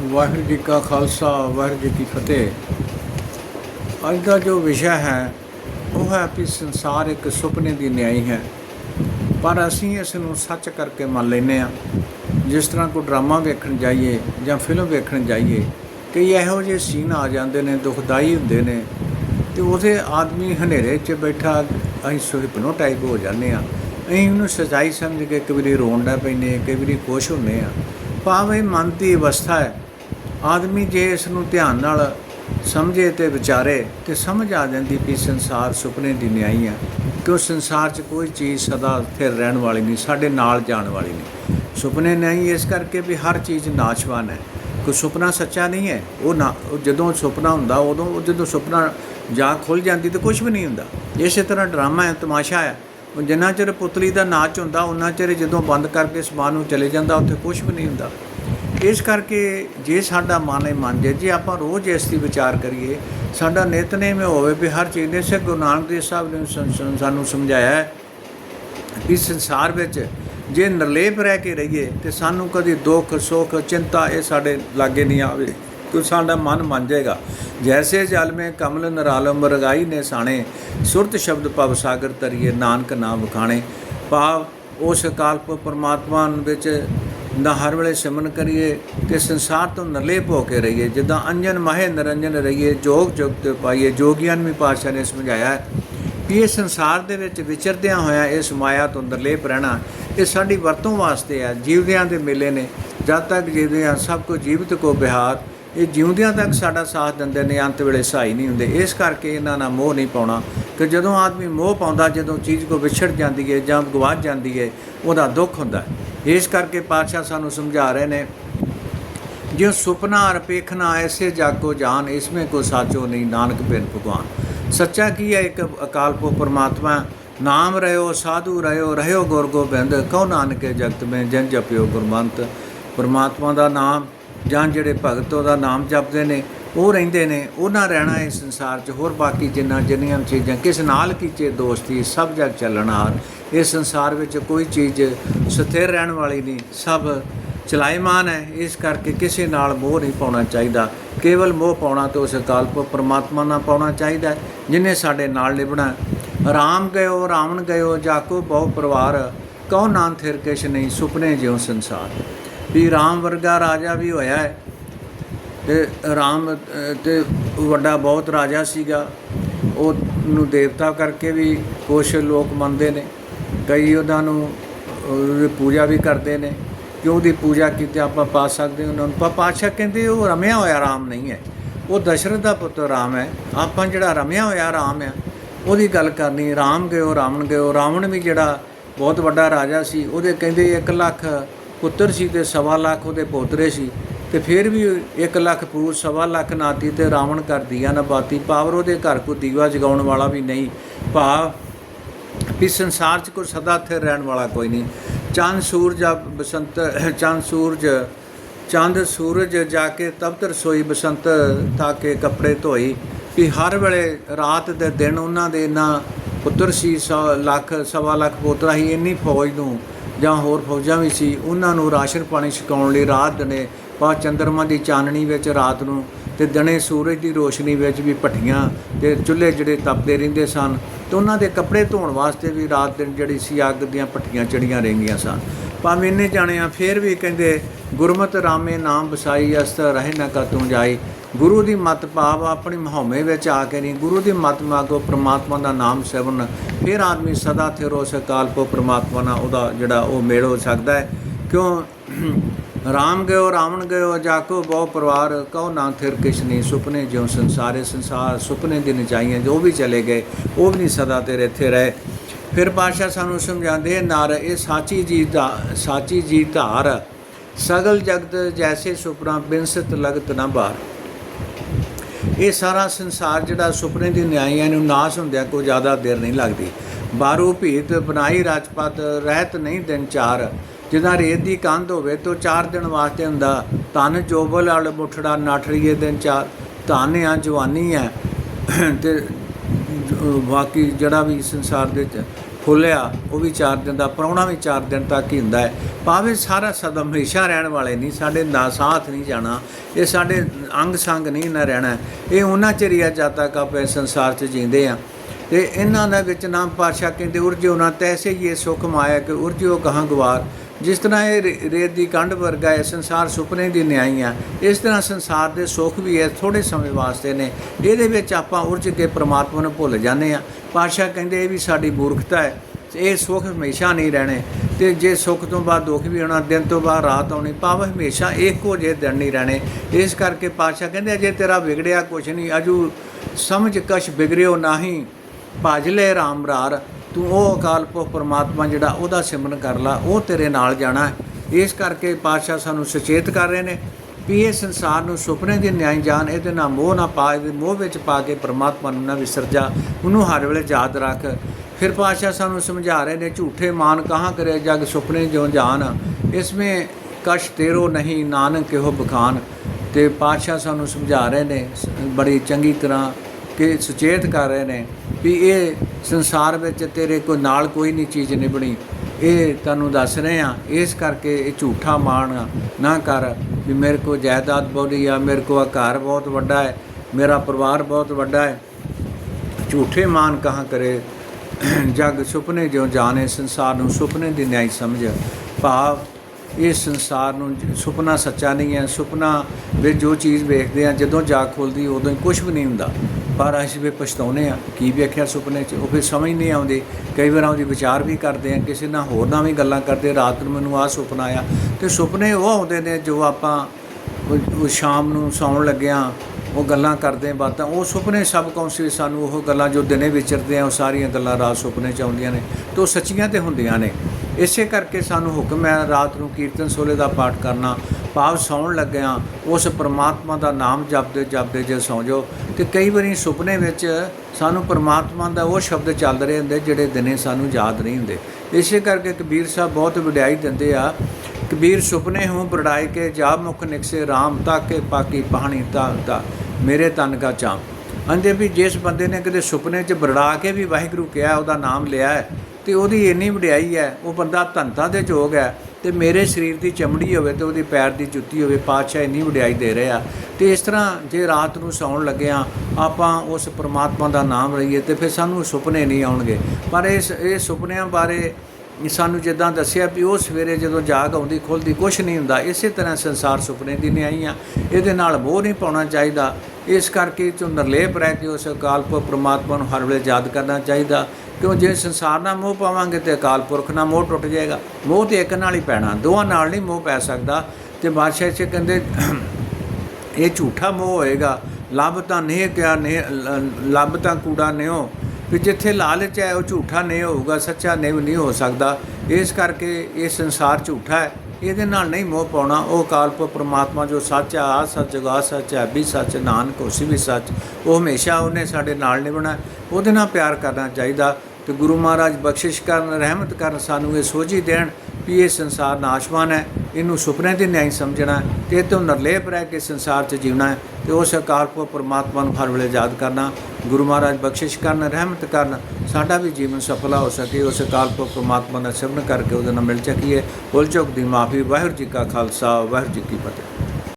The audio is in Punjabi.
ਵਾਹਿਗੁਰੂ ਜੀ ਕਾ ਖਾਲਸਾ, ਵਾਹਿਗੁਰੂ ਜੀ ਕੀ ਫਤਿਹ। ਅੱਜ ਦਾ ਜੋ ਵਿਸ਼ਾ ਹੈ, ਉਹ ਹੈ ਕਿ ਸੰਸਾਰ ਇੱਕ ਸੁਪਨੇ ਦੀ ਨਿਆਈ ਹੈ। ਪਰ ਅਸੀਂ ਇਸ ਨੂੰ ਸੱਚ ਕਰਕੇ ਮੰਨ ਲੈਨੇ ਆ ਜਿਸ ਤਰ੍ਹਾਂ ਕੋਈ ਡਰਾਮਾ ਵੇਖਣ ਜਾਈਏ ਜਾਂ ਫਿਲਮ ਵੇਖਣ ਜਾਈਏ, ਕਈ ਇਹੋ ਜਿਹੇ ਸੀਨ ਆ ਜਾਂਦੇ ਨੇ, ਦੁਖਦਾਈ ਹੁੰਦੇ ਨੇ। ਤੇ ਉਹਦੇ ਆਦਮੀ ਹਨੇਰੇ 'ਚ ਬੈਠਾ, ਅਸੀਂ ਸੋ ਹਿਪਨੋਟਾਈਪ ਹੋ ਜਾਂਦੇ ਆ ਅਸੀਂ ਉਹਨੂੰ ਸਚਾਈ ਸਮਝ ਕੇ ਕਈ ਵਾਰੀ ਰੋਣ ਲੱਗ ਪੈਂਦੇ ਕਈ ਵਾਰੀ ਖੁਸ਼ ਹੁੰਦੇ ਆ ਭਾਵੇਂ ਮਨ ਦੀ ਅਵਸਥਾ ਹੈ ਆਦਮੀ ਜੇ ਇਸ ਨੂੰ ਧਿਆਨ ਨਾਲ ਸਮਝੇ ਤੇ ਵਿਚਾਰੇ ਤੇ ਸਮਝ ਆ ਜਾਂਦੀ ਵੀ ਸੰਸਾਰ ਸੁਪਨੇ ਦੀ ਨਿਆਈ ਆ, ਕਿ ਉਹ ਸੰਸਾਰ 'ਚ ਕੋਈ ਚੀਜ਼ ਸਦਾ ਸਥਿਰ ਰਹਿਣ ਵਾਲੀ ਨਹੀਂ, ਸਾਡੇ ਨਾਲ ਜਾਣ ਵਾਲੀ ਨਹੀਂ। ਸੁਪਨੇ ਨਹੀਂ ਇਸ ਕਰਕੇ ਵੀ ਹਰ ਚੀਜ਼ ਨਾਸ਼ਵਾਨ ਹੈ। ਕੋਈ ਸੁਪਨਾ ਸੱਚਾ ਨਹੀਂ ਹੈ, ਉਹ ਨਾ, ਉਹ ਜਦੋਂ ਸੁਪਨਾ ਹੁੰਦਾ, ਉਦੋਂ ਉਹ ਜਦੋਂ ਸੁਪਨਾ ਜਾ ਖੁੱਲ ਜਾਂਦੀ ਤਾਂ ਕੁਝ ਵੀ ਨਹੀਂ ਹੁੰਦਾ। ਇਸੇ ਤਰ੍ਹਾਂ ਡਰਾਮਾ ਹੈ, ਤਮਾਸ਼ਾ ਹੈ। ਉਹ ਜਿੰਨਾ ਚਿਰ ਪੁਤਲੀ ਦਾ ਨਾਚ ਹੁੰਦਾ ਉਹਨਾਂ ਚਿਰ ਜਦੋਂ ਬੰਦ ਕਰਕੇ ਸਮਾਨ ਨੂੰ ਚਲੇ ਜਾਂਦਾ, ਉੱਥੇ ਕੁਝ ਵੀ ਨਹੀਂ ਹੁੰਦਾ। ਇਸ ਕਰਕੇ ਜੇ ਸਾਡਾ ਮਨ ਹੈ ਮੰਨ ਜੇ ਜੇ ਆਪਾਂ ਰੋਜ਼ ਇਸ ਦੀ ਵਿਚਾਰ ਕਰੀਏ, ਸਾਡਾ ਨਿਤਨੇਮ ਹੋਵੇ ਵੀ ਹਰ ਚੀਜ਼ ਨੇ ਸੇ ਗੁਰੂ ਨਾਨਕ ਦੇਵ ਸਾਹਿਬ ਨੇ ਸੰ- ਸਾਨੂੰ ਸਮਝਾਇਆ ਹੈ ਵੀ ਸੰਸਾਰ ਵਿੱਚ ਜੇ ਨਿਰਲੇਪ ਰਹਿ ਕੇ ਰਹੀਏ ਤੇ ਸਾਨੂੰ ਕਦੀ ਦੁੱਖ, ਸੁੱਖ, ਚਿੰਤਾ ਇਹ ਸਾਡੇ ਲਾਗੇ ਨਹੀਂ ਆਵੇ ਕਿ ਸਾਡਾ ਮਨ ਮੰਨ ਜਾਏਗਾ। ਜੈਸੇ ਜਲ ਮੇ ਕਮਲ ਨਰਾਲਮ ਰਗਾਈ ਨੇ ਸਾਣੇ, ਸੁਰਤ ਸ਼ਬਦ ਪਵ ਸਾਗਰ ਤਰੀਏ ਨਾਨਕ ਨਾਮ ਵਖਾਣੇ। ਭਾਵ ਉਸ ਕਾਲਪ ਪਰਮਾਤਮਾ ਵਿੱਚ ਦਾ ਹਰ ਵੇਲੇ ਸਿਮਰਨ ਕਰੀਏ ਤੇ ਸੰਸਾਰ ਤੋਂ ਨਿਰਲੇਪ ਹੋ ਕੇ ਰਹੀਏ। ਜਿੱਦਾਂ ਅੰਜਨ ਮਹੇ ਨਿਰੰਜਨ ਰਹੀਏ, ਜੋਗ ਜੁਗ ਤੇ ਪਾਈਏ, ਜੋਗੀਆਂ ਵੀ ਪਾਤਸ਼ਾਹ ਨੇ ਸਮਝਾਇਆ ਕਿ ਇਹ ਸੰਸਾਰ ਦੇ ਵਿੱਚ ਵਿਚਰਦਿਆਂ ਹੋਇਆ ਇਸ ਮਾਇਆ ਤੋਂ ਨਿਰਲੇਪ ਰਹਿਣਾ, ਇਹ ਸਾਡੀ ਵਰਤੋਂ ਵਾਸਤੇ ਆ ਜੀਵਦਿਆਂ ਦੇ ਮੇਲੇ ਨੇ, ਜਦ ਤੱਕ ਜੀਵਦੇ ਸਭ ਕੁਝ ਜੀਵਤ ਕੋ ਬਿਹਾਰ ਇਹ ਜਿਉਂਦਿਆਂ ਤੱਕ ਸਾਡਾ ਸਾਥ ਦਿੰਦੇ ਨੇ, ਅੰਤ ਵੇਲੇ ਸਹਾਈ ਨਹੀਂ ਹੁੰਦੇ। ਇਸ ਕਰਕੇ ਇਹਨਾਂ ਨਾਲ ਮੋਹ ਨਹੀਂ ਪਾਉਣਾ। ਕਿ ਜਦੋਂ ਆਦਮੀ ਮੋਹ ਪਾਉਂਦਾ, ਜਦੋਂ ਚੀਜ਼ ਕੋ ਵਿਛੜ ਜਾਂਦੀ ਹੈ ਜਾਂ ਗਵਾਚ ਜਾਂਦੀ ਹੈ ਉਹਦਾ ਦੁੱਖ ਹੁੰਦਾ ਇਸ ਕਰਕੇ ਪਾਤਸ਼ਾਹ ਸਾਨੂੰ ਸਮਝਾ ਰਹੇ ਨੇ ਜੋ ਸੁਪਨਾ ਅਰਪੇਖਣਾ ਐਸੇ ਜਾਗੋ ਜਾਨ, ਇਸਮੇ ਕੋ ਸਾਚੋ ਨਹੀਂ ਨਾਨਕ ਬਿਨ ਭਗਵਾਨ। ਸੱਚਾ ਕੀ ਹੈ ਇੱਕ ਅਕਾਲ ਪੁਰਖ ਪਰਮਾਤਮਾ? ਨਾਮ ਰਹਿਓ ਸਾਧੂ ਰਹਿਓ ਰਹਿਓ ਗੁਰ ਗੋਬਿੰਦ, ਕਉ ਨਾਨਕੇ ਜਗਤ ਮੈਂ ਜਨ ਜਪਿਓ ਗੁਰਮੰਤ। ਪਰਮਾਤਮਾ ਦਾ ਨਾਮ ਜਾਂ ਜਿਹੜੇ ਭਗਤ ਉਹਦਾ ਨਾਮ ਜਪਦੇ ਨੇ ਉਹ ਰਹਿੰਦੇ ਨੇ ਉਹਨਾਂ ਰਹਿਣਾ ਇਸ ਸੰਸਾਰ 'ਚ ਹੋਰ ਬਾਕੀ ਜਿੰਨਾ ਜਿੰਨੀਆਂ ਚੀਜ਼ਾਂ ਕਿਸ ਨਾਲ ਕੀਚੇ ਦੋਸਤੀ ਸਭ ਜਗ ਚੱਲਣਹਾਰ ਇਸ ਸੰਸਾਰ ਵਿੱਚ ਕੋਈ ਚੀਜ਼ ਸਥਿਰ ਰਹਿਣ ਵਾਲੀ ਨਹੀਂ ਸਭ ਚਲਾਇਮਾਨ ਹੈ ਇਸ ਕਰਕੇ ਕਿਸੇ ਨਾਲ ਮੋਹ ਨਹੀਂ ਪਾਉਣਾ ਚਾਹੀਦਾ। ਕੇਵਲ ਮੋਹ ਪਾਉਣਾ ਤੇ ਉਸ ਅਕਾਲਪ ਪਰਮਾਤਮਾ ਨਾਲ ਪਾਉਣਾ ਚਾਹੀਦਾ ਹੈ, ਜਿਨੇ ਸਾਡੇ ਨਾਲ ਨਿਭਣਾ ਰਾਮ ਗਇਓ ਰਾਵਣ ਗਇਓ ਜਾਕੋ ਬਹੁ ਪਰਿਵਾਰ ਕਉ ਨਾਨ ਥਿਰ ਕਿਛ ਨਹੀਂ ਸੁਪਨੇ ਜਿਉ ਸੰਸਾਰ। ਵੀ ਰਾਮ ਵਰਗਾ ਰਾਜਾ ਵੀ ਹੋਇਆ ਹੈ। ਤੇ ਰਾਮ ਅ, ਤੇ ਵੱਡਾ ਬਹੁਤ ਰਾਜਾ ਸੀਗਾ। ਉਹ ਨੂੰ ਦੇਵਤਾ ਕਰਕੇ ਵੀ ਕੁਛ ਲੋਕ ਮੰਨਦੇ ਨੇ। ਕਈ ਉਹਨਾਂ ਨੂੰ ਉਹਦੀ ਪੂਜਾ ਵੀ ਕਰਦੇ ਨੇ। ਕਿ ਉਹਦੀ ਪੂਜਾ ਕੀਤੇ ਆਪਾਂ ਪਾ ਸਕਦੇ ਉਹਨਾਂ ਨੂੰ? ਪਾ ਪਾਤਸ਼ਾਹ ਕਹਿੰਦੇ ਉਹ ਰਮਿਆ ਹੋਇਆ ਰਾਮ ਨਹੀਂ ਹੈ। ਉਹ ਦਸ਼ਰਥ ਦਾ ਪੁੱਤਰ ਰਾਮ ਹੈ। ਆਪਾਂ ਜਿਹੜਾ ਰਮਿਆ ਹੋਇਆ ਰਾਮ ਹੈ ਉਹਦੀ ਗੱਲ ਕਰਨੀ ਰਾਮ ਗਇਓ ਰਾਵਣ ਗਏ। ਗਇਓ ਰਾਵਣ ਵੀ ਜਿਹੜਾ ਬਹੁਤ ਵੱਡਾ ਰਾਜਾ ਸੀ ਉਹਦੇ ਕਹਿੰਦੇ 1 ਲੱਖ ਪੁੱਤਰ ਸੀ ਤੇ ਸਵਾ ਲੱਖ ਉਹਦੇ ਪੋਤਰੇ ਸੀ ਤੇ ਫਿਰ ਵੀ 1 ਲੱਖ ਪੂਰ ਸਵਾ ਲੱਖ ਨਾਤੀ ਤੇ ਰਾਵਣ ਕਰ ਦੀਆ ਨਾ ਬਾਤੀ ਪਾਵਰ ਉਹਦੇ ਘਰ ਕੋ ਦੀਵਾ ਜਗਾਉਣ ਵਾਲਾ ਵੀ ਨਹੀਂ। ਭਾਵ ਵੀ ਸੰਸਾਰ 'ਚ ਕੋਈ ਸਦਾ ਇੱਥੇ ਰਹਿਣ ਵਾਲਾ ਕੋਈ ਨਹੀਂ। ਚੰਦ ਸੂਰਜ ਬਸੰਤ, ਚੰਦ ਸੂਰਜ ਚੰਦ ਸੂਰਜ ਜਾ ਕੇ ਤਬਤ ਰਸੋਈ ਬਸੰਤ ਥਾ ਕੇ ਕੱਪੜੇ ਧੋਈ। ਵੀ ਹਰ ਵੇਲੇ ਰਾਤ ਦੇ ਦਿਨ ਉਹਨਾਂ ਦੇ ਨਾ ਪੁੱਤਰ ਸੀ, ਸੌ ਲੱਖ, ਸਵਾ ਲੱਖ ਪੋਤਰਾ ਹੀ ਇੰਨੀ ਫੌਜ ਨੂੰ ਜਾਂ ਹੋਰ ਫੌਜਾਂ ਵੀ ਸੀ, ਉਹਨਾਂ ਨੂੰ ਰਾਸ਼ਨ ਪਾਣੀ ਛਕਾਉਣ ਲਈ ਰਾਤ ਦਿਨੇ ਪਾ ਚੰਦਰਮਾ ਦੀ ਚਾਨਣੀ ਵਿੱਚ ਰਾਤ ਨੂੰ ਤੇ ਦਿਨੇ ਸੂਰਜ ਦੀ ਰੋਸ਼ਨੀ ਵਿੱਚ ਵੀ ਭੱਠੀਆਂ ਤੇ ਚੁੱਲ੍ਹੇ ਜਿਹੜੇ ਤਪਦੇ ਰਹਿੰਦੇ ਸਨ ਤੇ ਉਹਨਾਂ ਦੇ ਕੱਪੜੇ ਧੋਣ ਵਾਸਤੇ ਵੀ ਰਾਤ ਦਿਨ ਜਿਹੜੀ ਸੀ ਅੱਗ ਦੀਆਂ ਭੱਠੀਆਂ ਚੜੀਆਂ ਰਹਿੰਦੀਆਂ ਸਨ। ਭਾਵੇਂ ਇੰਨੇ ਜਾਣੇ ਆ, ਫੇਰ ਵੀ ਕਹਿੰਦੇ, ਗੁਰਮਤਿ ਰਾਮੇ ਨਾਮ ਵਸਾਈ, ਅਸਤ ਰਹੇ ਨਾ ਕਰ ਤੂੰ ਜਾਈ। ਗੁਰੂ ਦੀ ਮਤ ਭਾਵ ਆਪਣੀ ਮਹੌਮੇ ਵਿੱਚ ਆ ਕੇ ਨਹੀਂ, ਗੁਰੂ ਦੀ ਮਤ ਮਾਗੋ ਪ੍ਰਮਾਤਮਾ ਦਾ ਨਾਮ ਸੇਵਨ ਫਿਰ ਆਦਮੀ ਸਦਾ ਥਿਰ ਉਸ ਅਕਾਲ ਪੋ ਪ੍ਰਮਾਤਮਾ ਨਾਲ ਉਹਦਾ ਜਿਹੜਾ ਉਹ ਮੇਲ ਹੋ ਸਕਦਾ ਹੈ। ਕਿਉਂ? ਰਾਮ ਗਇਓ, ਰਾਵਣ ਗਇਓ ਜਾਕੋ ਬਹੁ ਪਰਿਵਾਰ, ਕਉ ਨਾ ਥਿਰ ਕਿਛ ਨਹੀਂ, ਸੁਪਨੇ ਜਿਉ ਸੰਸਾਰੇ ਸੰਸਾਰ, ਸੁਪਨੇ ਦੀ ਨਚਾਈਆਂ ਜੋ ਵੀ ਚਲੇ ਗਏ, ਉਹ ਵੀ ਨਹੀਂ ਸਦਾ ਤੇਰੇ ਇੱਥੇ ਰਹੇ। ਫਿਰ ਪਾਸ਼ਾ ਸਾਨੂੰ ਸਮਝਾਉਂਦੇ ਨਰ, ਇਹ ਸਾਚੀ ਜੀ ਦਾ, ਸਾਚੀ ਜੀ ਧਾਰ, ਸਗਲ ਜਗਤ ਜੈਸੇ ਸੁਪਨਾ ਬਿਨਸਤ ਲਗਤ ਨਾ ਬਾਰ। ਇਹ ਸਾਰਾ ਸੰਸਾਰ ਜਿਹੜਾ ਸੁਪਨੇ ਦੀ ਨਿਆਈਆਂ ਨੂੰ ਨਾਸ ਹੁੰਦਿਆਂ ਕੋਈ ਜ਼ਿਆਦਾ ਦੇਰ ਨਹੀਂ ਲੱਗਦੀ। ਬਾਰੂ ਭੀਤ ਬਣਾਈ ਰਾਜਪਤ ਰਹਿਤ ਨਹੀਂ ਦਿਨ ਚਾਰ। ਜਿੱਦਾਂ ਰੇਤ ਦੀ ਕੰਧ ਹੋਵੇ ਤਾਂ ਚਾਰ ਦਿਨ ਵਾਸਤੇ ਹੁੰਦਾ। ਤਨ ਜੋਬਲ ਵਾਲ ਮੁਠੜਾ ਨਾਠਰੀਏ ਦਿਨ ਚਾਰ। ਧਨ ਆ, ਜਵਾਨੀ ਹੈ ਤੇ ਬਾਕੀ ਜਿਹੜਾ ਵੀ ਸੰਸਾਰ ਦੇ ਵਿੱਚ ਖੋਲਿਆ ਉਹ ਵੀ 4 ਦਿਨ ਦਾ, ਪ੍ਰਾਹੁਣਾ ਵੀ 4 ਦਿਨ ਤੱਕ ਹੀ ਹੁੰਦਾ ਹੈ। ਭਾਵੇਂ ਸਾਰਾ ਸਦਾ ਹਮੇਸ਼ਾ ਰਹਿਣ ਵਾਲੇ ਨਹੀਂ, ਸਾਡੇ ਨਾ ਸਾਥ ਨਹੀਂ ਜਾਣਾ, ਇਹ ਸਾਡੇ ਅੰਗ ਸੰਗ ਨਹੀਂ ਨਾ ਰਹਿਣਾ ਇਹ ਉਹਨਾਂ ਚਿਰਿਆ ਹੀ ਆ ਜਦ ਤੱਕ ਆਪਾਂ ਸੰਸਾਰ 'ਚ ਜੀਂਦੇ ਆ। ਤੇ ਇਹਨਾਂ ਦਾ ਵਿੱਚ ਨਾਮ ਪਾਤਸ਼ਾਹ ਕਹਿੰਦੇ ਉਰਜੋ ਨਾ ਤੈਸੇ ਹੀ ਇਹ ਸੁਖ ਮਾਇਆ, ਕਿ ਉਰਜੋ ਕਹਾਂ ਗਵਾਰ? ਜਿਸ ਤਰ੍ਹਾਂ ਇਹ ਰੇ- ਰੇਤ ਦੀ ਕੰਡ ਵਰਗਾ ਹੈ ਸੰਸਾਰ ਸੁਪਨੇ ਦੀ ਨਿਆਈ ਆ, ਇਸ ਤਰ੍ਹਾਂ ਸੰਸਾਰ ਦੇ ਸੁੱਖ ਵੀ ਹੈ ਥੋੜੇ ਸਮੇਂ ਵਾਸਤੇ ਨੇ। ਇਹਦੇ ਵਿੱਚ ਆਪਾਂ ਉਰਜ ਕੇ ਪ੍ਰਮਾਤਮਾ ਨੂੰ ਭੁੱਲ ਜਾਂਦੇ ਆ। ਪਾਤਸ਼ਾਹ ਕਹਿੰਦੇ ਇਹ ਵੀ ਸਾਡੀ ਮੂਰਖਤਾ ਹੈ। ਇਹ ਸੁੱਖ ਹਮੇਸ਼ਾ ਨਹੀਂ ਰਹਿਣੇ। ਤੇ ਜੇ ਸੁੱਖ ਤੋਂ ਬਾਅਦ ਦੁੱਖ ਵੀ ਆਉਣਾ ਦਿਨ ਤੋਂ ਬਾਅਦ ਰਾਤ ਆਉਣੀ, ਭਾਵ ਹਮੇਸ਼ਾ ਇੱਕੋ ਜਿਹੇ ਦਿਨ ਨਹੀਂ ਰਹਿਣੇ। ਇਸ ਕਰਕੇ ਪਾਤਸ਼ਾਹ ਕਹਿੰਦੇ ਅਜੇ ਤੇਰਾ ਵਿਗੜਿਆ ਕੁਛ ਨਹੀਂ, ਅਜੂ ਸਮਝ ਕਛ ਬਿਗੜਿਓ ਨਾਹੀ, ਭਜ ਲੈ ਰਾਮ ਰਾਰ। ਤੂੰ ਉਹ ਅਕਾਲ ਪੁਰਖ ਪਰਮਾਤਮਾ ਜਿਹੜਾ ਉਹਦਾ ਸਿਮਰਨ ਕਰ ਲਾ, ਉਹ ਤੇਰੇ ਨਾਲ ਜਾਣਾ ਇਸ ਕਰਕੇ ਪਾਤਸ਼ਾਹ ਸਾਨੂੰ ਸੁਚੇਤ ਕਰ ਰਹੇ ਨੇ ਵੀ ਇਹ ਸੰਸਾਰ ਨੂੰ ਸੁਪਨੇ ਦੀ ਨਿਆਈ ਜਾਣ ਇਹਦੇ ਨਾਲ ਮੋਹ ਨਾ ਪਾ, ਇਹਦੇ ਮੋਹ ਵਿੱਚ ਪਾ ਕੇ ਪਰਮਾਤਮਾ ਨੂੰ ਨਾ ਵਿਸਰ ਜਾ ਉਹਨੂੰ ਹਰ ਵੇਲੇ ਯਾਦ ਰੱਖ। ਫਿਰ ਪਾਤਸ਼ਾਹ ਸਾਨੂੰ ਸਮਝਾ ਰਹੇ ਨੇ, ਝੂਠੇ ਮਾਨ ਕਹਾਂ ਕਰੇ ਜਗ ਸੁਪਨੇ ਜੋ ਜਾਨ? ਇਸਮੇ ਕਸ਼ ਤੇਰੋ ਨਹੀਂ, ਨਾਨਕ ਕਿਹੋ ਬਖਾਨ? ਤੇ ਪਾਤਸ਼ਾਹ ਸਾਨੂੰ ਸਮਝਾ ਰਹੇ ਨੇ, ਬੜੀ ਚੰਗੀ ਤਰ੍ਹਾਂ ਕਿ ਸੁਚੇਤ ਕਰ ਰਹੇ ਨੇ ਵੀ ਇਹ ਸੰਸਾਰ ਵਿੱਚ ਤੇਰੇ ਕੋਈ ਨਾਲ ਕੋਈ ਨਹੀਂ ਚੀਜ਼ ਨਿਭਣੀ। ਇਹ ਤੁਹਾਨੂੰ ਦੱਸ ਰਹੇ ਆ ਇਸ ਕਰਕੇ ਇਹ ਝੂਠਾ ਮਾਣ ਨਾ ਕਰ ਵੀ ਮੇਰੇ ਕੋ ਜਾਇਦਾਦ ਬਹੁਤੀ ਆ, ਮੇਰੇ ਕੋ ਘਰ ਬਹੁਤ ਵੱਡਾ ਹੈ, ਮੇਰਾ ਪਰਿਵਾਰ ਬਹੁਤ ਵੱਡਾ ਹੈ। ਝੂਠੇ ਮਾਨ ਕਹਾਂ ਕਰੇ? ਜਗ ਸੁਪਨੇ ਜੋ ਜਾਣੇ, ਸੰਸਾਰ ਨੂੰ ਸੁਪਨੇ ਦੀ ਨਿਆਈ ਸਮਝ। ਭਾਵ ਇਹ ਸੰਸਾਰ ਨੂੰ ਸੁਪਨਾ ਸੱਚਾ ਨਹੀਂ ਹੈ। ਸੁਪਨਾ ਵਿੱਚ ਜੋ ਚੀਜ਼ ਵੇਖਦੇ ਆ ਜਦੋਂ ਜਾਗ ਖੁੱਲਦੀ ਉਦੋਂ ਹੀ ਕੁਝ ਵੀ ਨਹੀਂ ਹੁੰਦਾ। ਪਰ ਅਸੀਂ ਵੀ ਪਛਤਾਉਨੇ ਆ ਕੀ ਵੇਖਿਆ ਸੁਪਨੇ 'ਚ? ਉਹ ਫਿਰ ਸਮਝ ਨਹੀਂ ਆਉਂਦੀ। ਕਈ ਵਾਰ ਉਹਦੀ ਵਿਚਾਰ ਵੀ ਕਰਦੇ ਆ ਕਿਸੇ ਨਾਲ ਹੋਰ ਨਾਲ ਵੀ ਗੱਲਾਂ ਕਰਦੇ ਰਾਤ ਨੂੰ ਮੈਨੂੰ ਆਹ ਸੁਪਨਾ ਆਇਆ। ਤੇ ਸੁਪਨੇ ਉਹ ਆਉਂਦੇ ਨੇ ਜੋ ਆਪਾਂ ਉਹ ਸ਼ਾਮ ਨੂੰ ਸੌਣ ਲੱਗਿਆਂ ਉਹ ਗੱਲਾਂ ਕਰਦੇ ਬਾਤਾਂ ਉਹ ਸੁਪਨੇ ਸਭ ਕੌਂਸੀ ਸਾਨੂੰ ਉਹ ਗੱਲਾਂ ਜੋ ਦਿਨੇ ਵਿਚਰਦੇ ਆ ਉਹ ਸਾਰੀਆਂ ਗੱਲਾਂ ਰਾਤ ਸੁਪਨੇ ਚ ਆਉਂਦੀਆਂ ਨੇ। ਤੇ ਉਹ ਸੱਚੀਆਂ ਤੇ ਹੁੰਦੀਆਂ ਨੇ। ਇਸੇ ਕਰਕੇ ਸਾਨੂੰ ਹੁਕਮ ਹੈ ਰਾਤ ਨੂੰ ਕੀਰਤਨ ਸੋਲੇ ਦਾ ਪਾਠ ਕਰਨਾ। ਭਾਵ ਸੌਣ ਲੱਗਿਆ ਉਸ ਪ੍ਰਮਾਤਮਾ ਦਾ ਨਾਮ ਜਪਦੇ ਜਪਦੇ ਜੇ ਸੌਂ ਜਾਓ। ਤੇ ਕਈ ਵਾਰੀ ਸੁਪਨੇ ਵਿੱਚ ਸਾਨੂੰ ਪ੍ਰਮਾਤਮਾ ਦਾ ਉਹ ਸ਼ਬਦ ਚੱਲ ਰਹੇ ਹੁੰਦੇ ਜਿਹੜੇ ਦਿਨੇ ਸਾਨੂੰ ਯਾਦ ਨਹੀਂ ਹੁੰਦੇ। ਇਸੇ ਕਰਕੇ ਕਬੀਰ ਸਾਹਿਬ ਬਹੁਤ ਵਡਿਆਈ ਦਿੰਦੇ ਆ। ਕਬੀਰ ਸੁਪਨੇ ਹੂੰ ਬੜਾਏ ਕੇ ਜਾ ਮੁਖ ਨਿਕਸੇ RAM ਤਾਕੇ ਪਾਕੀ ਪਾਣੀ ਤਾ ਤਾ, ਮੇਰੇ ਤਨ ਕਾ ਚਾਮ। ਅੰਦੇ ਵੀ ਜਿਸ ਬੰਦੇ ਨੇ ਕਦੇ ਸੁਪਨੇ 'ਚ ਬਰੜਾ ਕੇ ਵੀ ਵਾਹਿਗੁਰੂ ਕਿਹਾ, ਉਹਦਾ ਨਾਮ ਲਿਆ ਹੈ। ਤੇ ਉਹਦੀ ਇੰਨੀ ਵਡਿਆਈ ਹੈ, ਉਹ ਬੰਦਾ ਧੰਤਾ ਦੇ ਯੋਗ ਹੈ ਤੇ ਮੇਰੇ ਸਰੀਰ ਦੀ ਚਮੜੀ ਹੋਵੇ ਤੇ ਉਹਦੀ ਪੈਰ ਦੀ ਜੁੱਤੀ ਹੋਵੇ, ਪਾਤਸ਼ਾਹ ਇੰਨੀ ਵਡਿਆਈ ਦੇ ਰਿਹਾ ਤੇ ਇਸ ਤਰ੍ਹਾਂ ਜੇ ਰਾਤ ਨੂੰ ਸੌਣ ਲੱਗਿਆ ਆਪਾਂ ਉਸ ਪ੍ਰਮਾਤਮਾ ਦਾ ਨਾਮ ਲਈਏ ਤੇ ਫਿਰ ਸਾਨੂੰ ਸੁਪਨੇ ਨਹੀਂ ਆਉਣਗੇ। ਪਰ ਇਸ, ਇਹ ਸੁਪਨਿਆਂ ਬਾਰੇ ਸਾਨੂੰ ਜਿੱਦਾਂ ਦੱਸਿਆ ਵੀ ਉਹ ਸਵੇਰੇ ਜਦੋਂ ਜਾਗ ਆਉਂਦੀ, ਖੁੱਲਦੀ, ਕੁਛ ਨਹੀਂ ਹੁੰਦਾ, ਇਸੇ ਤਰ੍ਹਾਂ ਸੰਸਾਰ ਸੁਪਨੇ ਦੀ ਨਿਆਈਆਂ ਇਹਦੇ ਨਾਲ ਮੋਹ ਨਹੀਂ ਪਾਉਣਾ ਚਾਹੀਦਾ। ਇਸ ਕਰਕੇ ਤੋਂ ਨਿਰਲੇਪ ਰਹਿ ਕੇ ਉਸ ਅਕਾਲ ਪੁਰਖ ਪ੍ਰਮਾਤਮਾ ਨੂੰ ਹਰ ਵੇਲੇ ਯਾਦ ਕਰਨਾ ਚਾਹੀਦਾ। ਕਿਉਂ? ਜੇ ਸੰਸਾਰ ਨਾਲ ਮੋਹ ਪਾਵਾਂਗੇ ਤੇ ਅਕਾਲ ਪੁਰਖ ਨਾਲ ਮੋਹ ਟੁੱਟ ਜਾਏਗਾ। ਮੋਹ ਤੇ ਇੱਕ ਨਾਲ ਹੀ ਪੈਣਾ, ਦੋਵਾਂ ਨਾਲ ਨਹੀਂ ਮੋਹ ਪੈ ਸਕਦਾ। ਤੇ ਬਾਦਸ਼ਾਹ ਜੀ ਕਹਿੰਦੇ, ਇਹ ਝੂਠਾ ਮੋਹ ਹੋਏਗਾ। ਲੱਭ ਤਾਂ ਨਹੀਂ ਕਿਆ ਨਹੀਂ ਲੱਭ ਤਾਂ ਕੂੜਾ ਨਿਓ ਵੀ ਜਿੱਥੇ ਲਾਲਚ ਹੈ, ਉਹ ਝੂਠਾ ਨਹੀਂ ਹੋਊਗਾ, ਸੱਚਾ ਨਹੀਂ ਨਹੀਂ ਹੋ ਸਕਦਾ। ਇਸ ਕਰਕੇ ਇਹ ਸੰਸਾਰ ਝੂਠਾ ਹੈ। ਇਹਦੇ ਨਾਲ ਨਹੀਂ ਮੋਹ ਪਾਉਣਾ। ਉਹ ਕਾਲਪ ਪ੍ਰਮਾਤਮਾ ਜੋ ਸੱਚ ਆ ਆ ਸੱਚ ਜਗਾ ਸੱਚ ਹੈ ਵੀ ਸੱਚ, ਨਾਨਕ ਹੋਸੀ ਵੀ ਸੱਚ। ਉਹ ਹਮੇਸ਼ਾ ਉਹਨੇ ਸਾਡੇ ਨਾਲ ਨਿਭਣਾ। ਉਹਦੇ ਨਾਲ ਪਿਆਰ ਕਰਨਾ ਚਾਹੀਦਾ। ਤੇ ਗੁਰੂ ਮਹਾਰਾਜ ਬਖਸ਼ਿਸ਼ ਕਰਨ, ਰਹਿਮਤ ਕਰਨ ਸਾਨੂੰ ਇਹ ਸੋਝੀ ਦੇਣ। ਵੀ ਇਹ ਸੰਸਾਰ ਨਾਸ਼ਵਾਨ ਹੈ, ਇਹਨੂੰ ਸੁਪਨੇ ਦੀ ਨਿਆਈ ਸਮਝਣਾ ਤੇ ਇਹ ਤੋਂ ਨਿਰਲੇਪ ਰਹਿ ਕੇ ਸੰਸਾਰ 'ਚ ਜੀਉਣਾ ਹੈ ਤੇ ਉਸ ਅਕਾਲ ਪਰਮਾਤਮਾ ਨੂੰ ਹਰ ਵੇਲੇ ਯਾਦ ਕਰਨਾ, ਗੁਰੂ ਮਹਾਰਾਜ ਬਖਸ਼ਿਸ਼ ਕਰਨ, ਰਹਿਮਤ ਕਰਨ, ਸਾਡਾ ਵੀ ਜੀਵਨ ਸਫਲਾ ਹੋ ਸਕੇ ਉਸ ਅਕਾਲ ਪਰਮਾਤਮਾ ਪ੍ਰਮਾਤਮਾ ਦਾ ਸਿਮਰਨ ਕਰਕੇ ਉਹਦੇ ਨਾਲ ਮਿਲ ਸਕੀਏ। ਬੋਲ ਚੁੱਕ ਦੀ ਮਾਫੀ ਵਾਹਿਗੁਰੂ ਜੀ ਕਾ ਖਾਲਸਾ, ਵਾਹਿਗੁਰੂ ਜੀ ਕੀ ਫਤਿਹ।